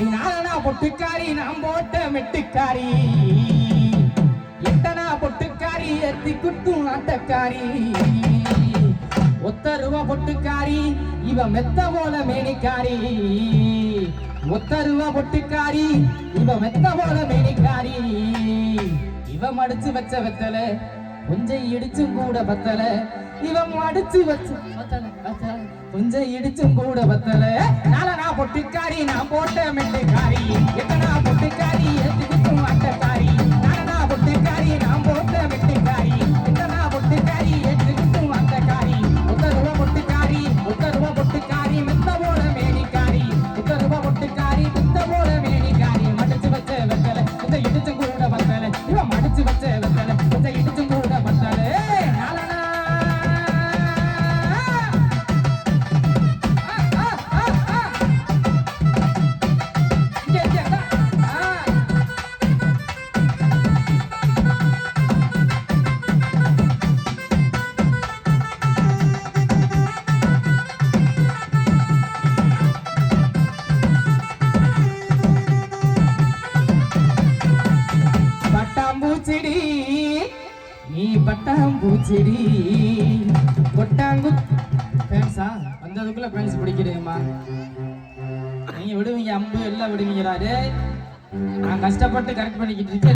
அடி நாலனா பொட்டுக்காரி நாம் போட்ட மெட்டுக்காரி. எட்டனா பொட்டுக்காரி எத்தி குட்டும் நாட்டக்காரி ஒத்த ரூபா பொட்டுக்காரி இவ மெத்த போல மேனிக்காரி. ஒத்த ரூபா பொட்டுக்காரி இவ மெத்த போல மேனிக்காரி. இவ மடிச்சு வச்ச வெத்தல கொஞ்சம் இடிச்சும் கூட பத்தல. இவன் அடிச்சு வச்ச பத்தல. கொஞ்சம் இடிச்சும் கூட பத்தல நால நான் பொட்டிக்காரி நான் போட்ட மெட்டுக்காரி. எத்தனா பொட்டிக்காரி எத்தி பட்டாம்பூச்செடி நீ பட்டாம்பூச்செடி கொட்டாங்கு ஃபேன்ஸா வந்ததுக்குள்ள ஃபேன்ஸ் பிடிக்கிறேம்மா. நீங்க விடுவீங்க அம்பு எல்லாம் விடுவீங்கடா டேய்? நான் கஷ்டப்பட்டு கரெக்ட் பண்ணிக்கிட்டு இருக்கேன்.